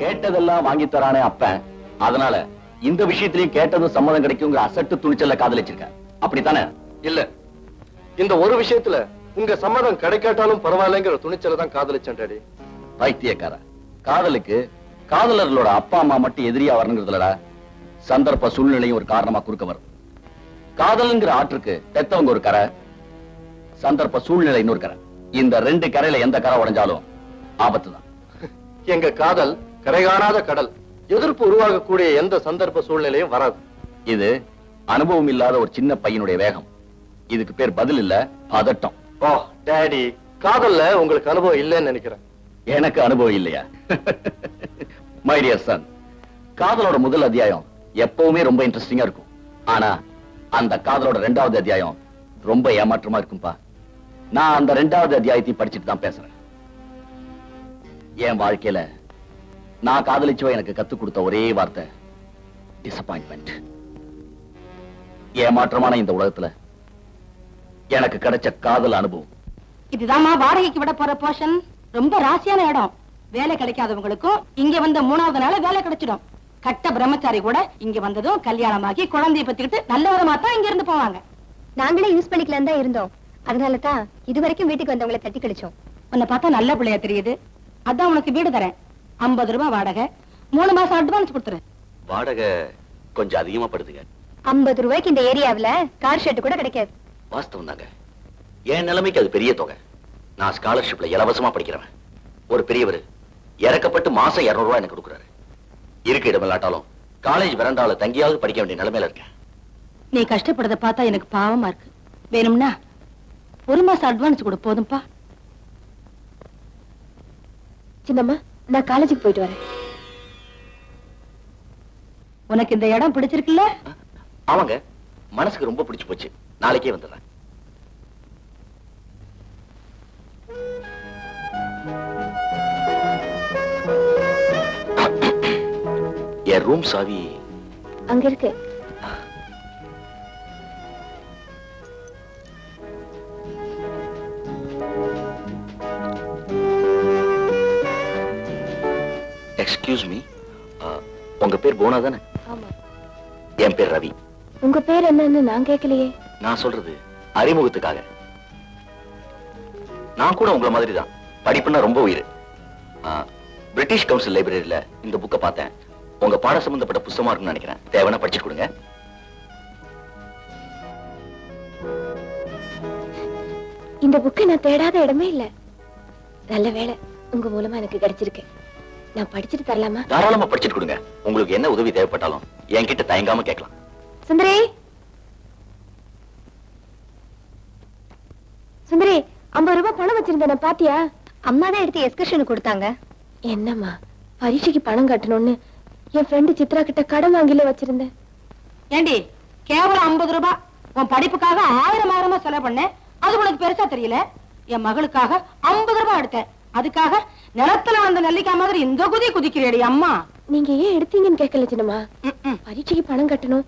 கேட்டதெல்லாம் வாங்கி தரானே அப்பன். அதனால இந்த விஷயத்திலயும் கேட்டதும் சம்மதம் கிடைக்குங்கிற அசட்டு துணிச்சல்ல காதலிச்சிருக்கேன். அப்படித்தானே? இல்ல. இந்த ஒரு விஷயத்துல உங்க சம்மதம் கிடைக்காட்டாலும் பரவாயில்லைங்கிற துணிச்சல தான் காதலிச்சேன் டாடி. பைத்தியக்கார. காதலுக்கு காதலர்களோட அப்பா அம்மா மட்டும் எதிரியா வரணுங்கிறதுலடா சந்தர்ப்ப சூழ்நிலையும் ஒரு காரணமா குறுக்க வரும். காதல்ங்கிற ஆற்றுக்கு பெத்தவங்க ஒரு கரை சந்தர்ப்ப சூழ்நிலை இன்னொரு கரை. இந்த ரெண்டு கரையில எந்த கரை உடைஞ்சாலும் ஆபத்து தான் எங்க காதல் கரை காணாத கடல். எதிர்ப்பு உருவாகக்கூடிய எந்த சந்தர்ப்ப சூழ்நிலையும் வராது. இது அனுபவம் இல்லாத ஒரு சின்ன பையனுடைய வேகம். இதுக்கு பேர் பதில் இல்ல பதட்டம். ஓ டாடி காதல்ல உங்களுக்கு அனுபவம் இல்லைன்னு நினைக்கிறேன். எனக்கு அனுபவம் இல்லையா? மை டியர் சன் காதலோட முதல் அத்தியாயம் எப்பவுமே ரொம்ப இன்ட்ரெஸ்டிங்கா இருக்கும். ஆனா அந்த காதலோட ரெண்டாவது அத்தியாயம் ரொம்ப ஏமாற்றமா இருக்கும்பா. நான் அந்த ரெண்டாவது அத்தியாயத்தை படிச்சுட்டு தான் பேசுறேன். என் வாழ்க்கையில நான் காதலிச்சவ எனக்கு கத்துக் கொடுத்த ஒரே வார்த்தை டிசப்பாயின்மெண்ட் ஏமாற்றமான இந்த உலகத்துல எனக்கு கிடைச்ச காதல் அனுபவம். இதுதாம்மா வாடகைக்கு விட போற போர்ஷன் ரொம்ப ராசியான இடம். வேலை கிடைக்காதவங்களுக்கும் இங்க வந்த மூணாவது நாள் வேலை கிடைச்சிடும். கட்ட பிரம்மச்சாரி கூட இங்க வந்ததும் கல்யாணமாகி குழந்தைய பத்திக்கிட்டு நல்ல விதமா தான் இங்க இருந்து போவாங்க. நாங்களே யூஸ் பண்ணிக்கலாம் தான் இருந்தோம். அதனால தான் இது வரைக்கும் வீட்டுக்கு வந்தவங்களை தட்டி கழிச்சோம். உன்னை பார்த்தா நல்ல பிள்ளையா தெரியுது. அதான் உனக்கு வீடு தரேன். ஐம்பது ரூபாய் வாடகை. மூணு மாசம் அட்வான்ஸ் கொடுத்துரு வாடகை கொஞ்சம் அதிகமா படுதுங்க. ஐம்பது ரூபாய்க்கு இந்த ஏரியாவுல கார் ஷெட் கூட கிடைக்காது. வாஸ்தவம் தாங்க. என் நிலைமைக்கு அது பெரிய தொகை. நான் ஸ்காலர்ஷிப்ல இலவசமா படிக்கிறவன். ஒரு பெரியவர் இறக்கப்பட்டு மாசம் இருநூறு ரூபாய் எனக்கு கொடுக்குறாரு. இருக்க இடம் இல்லாட்டாலும் காலேஜ் வரண்டாவில தங்கியாவது படிக்க வேண்டிய நிலைமையில இருக்கேன். நீ கஷ்டப்படுறத பார்த்தா எனக்கு பாவமா இருக்கு. வேணும்னா ஒரு மாசம் அட்வான்ஸ் கொடு போதும்பா. சின்னம்மா நான் காலேஜுக்கு போயிட்டு வரேன். உனக்கு இந்த இடம் பிடிச்சிருக்குல்ல? ஆமாங்க. மனசுக்கு ரொம்ப பிடிச்சு போச்சு. நாளைக்கே வந்துடுறேன். என் ரூம் சாவி அங்க இருக்கு. போனா தானே என் பேர் ரவி. உங்க பேர் என்னன்னு நான் கேட்கலையே. நான் சொல்றது அறிமுகத்துக்காக. நான் கூட உங்களை மாதிரி தான் படிப்புன்னா ரொம்ப உயிர். பிரிட்டிஷ் கவுன்சில் லைப்ரரியில இந்த புக்கை பார்த்தேன். உங்க பாட சம்பந்தப்பட்ட புத்தகமா இருக்கும்னு நினைக்கிறேன். தேவைன்னா படிச்சு கொடுங்க. இந்த புக்கை நான் தேடாத இடமே இல்ல. நல்ல வேளை உங்க மூலமா எனக்கு கிடைச்சிருக்கு. நான் படிச்சுட்டு தரலாமா? தாராளமா படிச்சுட்டு கொடுங்க. உங்களுக்கு என்ன உதவி தேவைப்பட்டாலும் என்கிட்ட தயங்காம கேட்கலாம். சுந்தரி! சுந்தரி ஐம்பது ரூபாய் பணம் வச்சிருந்தேன் பாத்தியா? அம்மா தான் எடுத்து எஸ்கர்ஷன் கொடுத்தாங்க. என்னம்மா பரீட்சைக்கு பணம் கட்டணும்னு என் ஃப்ரெண்டு சித்ரா கிட்ட கடன் வாங்கில வச்சிருந்தேன். ஏண்டி கேவலம் ஐம்பது ரூபாய்? உன் படிப்புக்காக ஆயிரம் ஆயிரமா செலவு பண்ணேன். அது உனக்கு பெருசா தெரியல. என் மகளுக்காக ஐம்பது ரூபாய் எடுத்தேன். அதுக்காக நிலத்துல வந்த நெல்லிக்காய் மாதிரி இந்த குதி குதிக்கிறேடி அம்மா. நீங்க ஏன் எடுத்தீங்கன்னு கேட்கல சின்னம்மா? ம்ம். பரீட்சைக்கு பணம் கட்டணும்.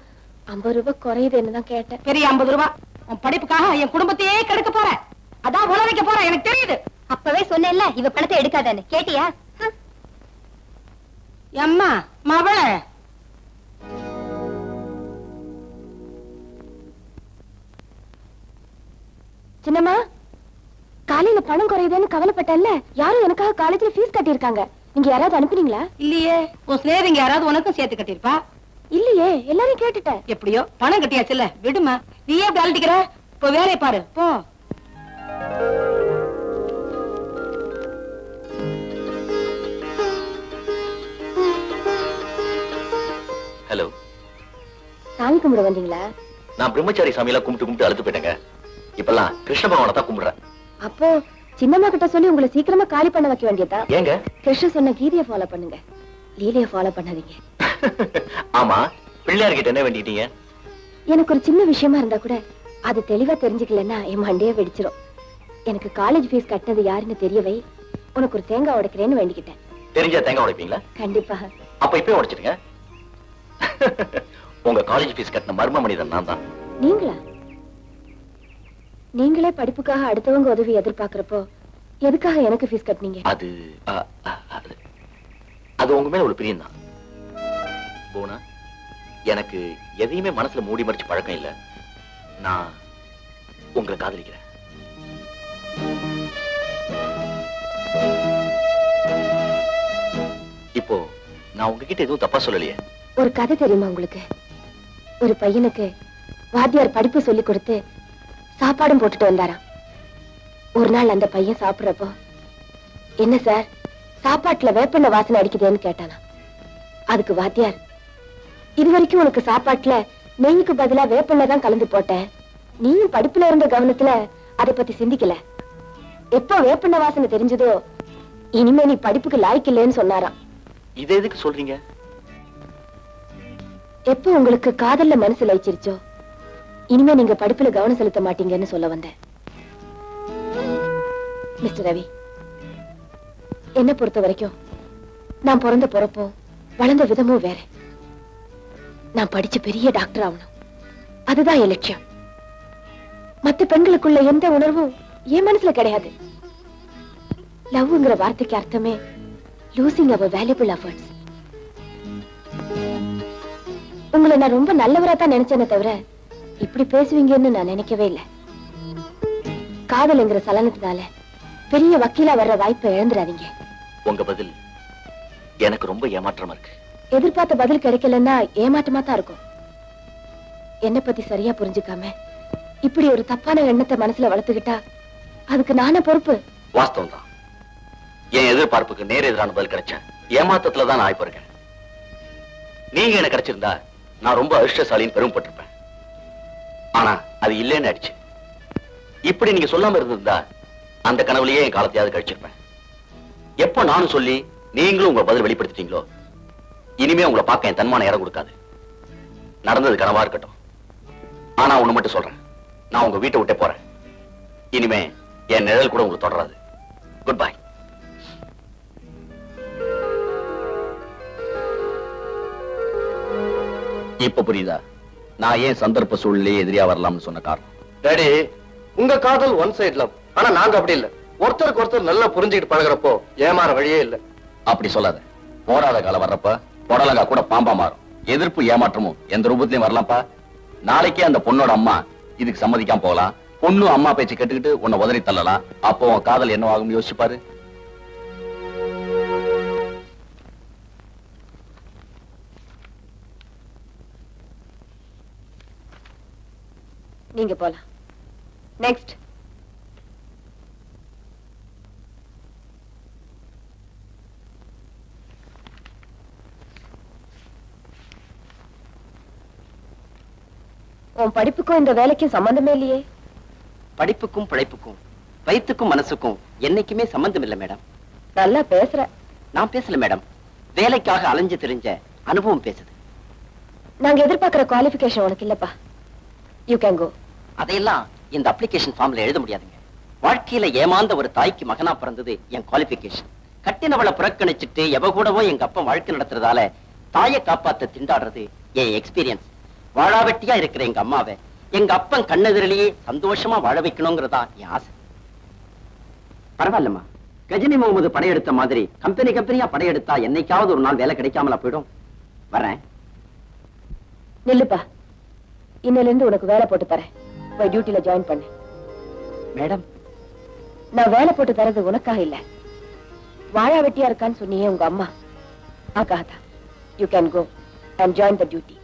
ஐம்பது ரூபாய் குறையுதுன்னு தான் கேட்டேன். பெரிய ஐம்பது ரூபாய் உன் படிப்புக்காக என் குடும்பத்தையே கெடுக்க போறேன் அதான் உணவைக்க போறேன் எனக்கு தெரியுது. அப்பவே சொன்னேன்ல இவ பணத்தை எடுக்காதான்னு. கேட்டியா? அம்மா மவளே. சின்னம்மா காலையில பணம் குறையுதுன்னு கவலைப்பட்டல்ல? யாரும் எனக்காக காலேஜ்ல ஃபீஸ் கட்டியிருக்காங்க. நீங்க யாராவது அனுப்புனீங்களா? இல்லையே. உன் சிநேகிங்க யாராவது உனக்கும் சேர்த்து கட்டிருப்பா இல்லையே. எல்லாரையும் கேட்டுட்டேன். எப்படியோ? பணம் கட்டியாச்சுல்ல. விடுமா. நீயே இப்படி அழட்டிக்கிற இப்போ வேலையை பாரு. போ. ஹலோ. சாமி கும்பிட வந்தீங்களா? நான் பிரம்மச்சாரி சாமியெல்லாம் கும்பிட்டு கும்பிட்டு அழுத்து போயிட்டேங்க. இப்பெல்லாம் கிருஷ்ண பகவானை தான் கும்பிடுறேன். அப்போ சின்னம்மா கிட்ட சொல்லி உங்களை சீக்கிரமா காலி பண்ண வைக்க வேண்டியதா? ஏங்க? கிருஷ்ண சொன்ன கீதையை ஃபாலோ பண்ணுங்க. லீலைய ஃபாலோ பண்ணாதீங்க. ஆமா பிள்ளையார்கிட்ட என்ன வேண்டிட்டீங்க? எனக்கு ஒரு சின்ன விஷயமா இருந்தா கூட அது தெளிவா தெரிஞ்சுக்கலன்னா என் மண்டையே வெடிச்சிரும். எனக்கு காலேஜ் ஃபீஸ் கட்டினது யாருன்னு தெரியவை. உனக்கு ஒரு தேங்காய் உடைக்கிறேன்னு வேண்டிக்கிட்டேன். தெரிஞ்சா தேங்காய் உடைப்பீங்களா? கண்டிப்பா. அப்ப இப்பவே உடைச்சிடுங்க. உங்க காலேஜ் ஃபீஸ் கட்டின மர்ம மனிதன் நான் தான். நீங்களா? நீங்களே படிப்புக்காக அடுத்தவங்க உதவி எதிர்பார்க்கறப்போ எதுக்காக எனக்கு ஃபீஸ் கட்டினீங்க அது அது உங்க மேல ஒரு பிரியம் தான். போனா எனக்கு எதையுமே மனசுல மூடி மறைச்சு பழக்கம் இல்ல. நான் உங்களை காதலிக்கிறேன். இப்போ நான் உங்ககிட்ட எதுவும் தப்பா சொல்லலையே. ஒரு கதை தெரியுமா உங்களுக்கு? ஒரு பையனுக்கு வாத்தியார் படிப்பு சொல்லி கொடுத்து சாப்பாடும் போட்டுட்டு வந்தாராம். ஒரு நாள் அந்த பையன் சாப்பிடுறப்போ என்ன சார் சாப்பாட்டுல வேப்பெண்ண வாசனை அடிக்குதேன்னு கேட்டானா அதுக்கு வாத்தியார் இது வரைக்கும் உனக்கு சாப்பாட்டுல நெய்யுக்கு பதிலா வேப்பெண்ணெய் தான் கலந்து போட்டேன். நீயும் படிப்புல இருந்த கவனத்துல அதை பத்தி சிந்திக்கல. எப்போ வேப்பெண்ண வாசனை தெரிஞ்சதோ இனிமே நீ படிப்புக்கு லாய்க்கில்லைன்னு சொன்னாராம். இதை எதுக்கு சொல்றீங்க? எப்போ உங்களுக்கு காதல்ல மனசு லயிச்சிருச்சோ இனிமே நீங்க படிப்புல கவனம் செலுத்த மாட்டீங்கன்னு சொல்ல வந்தேன். மிஸ்டர் ரவி என்ன பொறுத்த வரைக்கும் நான் பிறந்த பிறப்பும் வளர்ந்த விதமும் வேற. நான் படிச்ச பெரிய டாக்டர் ஆகணும். அதுதான் என் லட்சியம். மத்த பெண்களுக்குள்ள எந்த உணர்வும் என் மனசுல கிடையாது. லவ்ங்கிற வார்த்தைக்கு அர்த்தமே லூசிங் அவர் வேல்யூபிள் அஃபர்ட்ஸ் உங்களை நான் ரொம்ப நல்லவரா தான் நினைச்சேனே தவிர இப்படி பேசுவீங்கன்னு நான் நினைக்கவே இல்லை. காதல்ங்கிற சலனத்தினால பெரிய வக்கீலா வர்ற வாய்ப்பை இழந்துடாதீங்க. உங்க பதில் எனக்கு ரொம்ப ஏமாற்றமா இருக்கு. எதிர்பார்த்த பதில் கிடைக்கலன்னா ஏமாற்றமா தான் இருக்கும். என்ன பத்தி சரியா புரிஞ்சுக்காம இப்படி ஒரு தப்பான எண்ணத்தை மனசுல வளர்த்துக்கிட்டா அதுக்கு நானே பொறுப்பு. வாஸ்தவம் தான் என் எதிர்பார்ப்புக்கு நேர் எதிரான பதில் கிடைச்சேன் ஏமாத்தத்துல தான் நான் ஆய்ப்பிருக்கேன் நீங்க எனக்கு கிடைச்சிருந்தா நான் ரொம்ப அதிர்ஷ்டசாலின்னு பெருமைப்பட்டிருப்பேன். ஆனா அது இல்லைன்னு ஆயிடுச்சு. இப்படி நீங்க சொல்லாம இருந்திருந்தா அந்த கனவுலயே என் காலத்தையாவது கழிச்சிருப்பேன். எப்ப நானும் சொல்லி நீங்களும் உங்க பதில் வெளிப்படுத்திட்டீங்களோ இனிமே உங்களை பார்க்க என் தன்மான இடம் கொடுக்காது. நடந்தது கனவா இருக்கட்டும். ஆனா ஒண்ணு மட்டும் சொல்றேன். நான் உங்க வீட்டை விட்டே போறேன். இனிமே என் நிழல் கூட உங்களுக்கு தொடராது. குட் பை இப்ப புரியுதா? நான் ஏன் சந்தர்ப்ப சூழ்நிலையே எதிரியா வரலாம்னு சொன்ன காரணம்? டாடி உங்க காதல் ஒன் சைடு லவ் ஆனா நாங்க அப்படி இல்ல. ஒருத்தருக்கு ஒருத்தர் நல்லா புரிஞ்சுக்கிட்டு பழகுறப்போ ஏமாற வழியே இல்ல. அப்படி சொல்லாத. போராத காலம் வர்றப்ப புடலங்கா கூட பாம்பா மாறும். எதிர்ப்பு ஏமாற்றமும் எந்த ரூபத்திலையும் வரலாம்ப்பா. நாளைக்கே அந்த பொண்ணோட அம்மா இதுக்கு சம்மதிக்காம போகலாம். பொண்ணு அம்மா பேச்சு கேட்டுக்கிட்டு உன்னை உதறி தள்ளலாம். அப்போ உன் காதல் என்னவாகும் யோசிச்சு பாரு நீங்க போலாம். நெக்ஸ்ட் உன் படிப்புக்கும் இந்த வேலைக்கும் சம்பந்தமே இல்லையே. படிப்புக்கும் பிழைப்புக்கும் வயிற்றுக்கும் மனசுக்கும் என்னைக்குமே சம்பந்தம் இல்ல மேடம். நல்லா பேசுற. நான் பேசல மேடம். வேலைக்காக அலைஞ்சு தெரிஞ்ச அனுபவம் பேசுது. நாங்க எதிர்பார்க்கிற குவாலிஃபிகேஷன் உனக்கு இல்லப்பா. யூ கேன் கோ அதையெல்லாம் இந்த அப்ளிகேஷன் ஃபார்ம்ல எழுத முடியாதுங்க. வாழ்க்கையில ஏமாந்த ஒரு தாய்க்கு மகனா பிறந்தது என் குவாலிபிகேஷன் கட்டினவளை புறக்கணிச்சிட்டு எவ கூடவோ எங்க அப்பா வாழ்க்கை நடத்துறதால தாயை காப்பாத்த திண்டாடுறது என் எக்ஸ்பீரியன்ஸ் வாழாவெட்டியா இருக்கிற எங்க அம்மாவை எங்க அப்பன் கண்ணெதிரிலேயே சந்தோஷமா வாழ வைக்கணுங்கிறதா என் ஆசை. பரவாயில்லம்மா. கஜினி முகமது படையெடுத்த மாதிரி கம்பெனி கம்பெனியா படையெடுத்தா என்னைக்காவது ஒரு நாள் வேலை கிடைக்காமலா போயிடும்? வரேன். நில்லுப்பா. இன்னிலிருந்து உனக்கு வேலை போட்டு தரேன். போய் டியூட்டில ஜாயின் பண்ணு. மேடம். நான் வேலை போட்டு தரது உனக்காக இல்ல. வாழா வெட்டியா இருக்கான்னு சொன்னியே உங்க அம்மா. ஆகாதா you can go and join the duty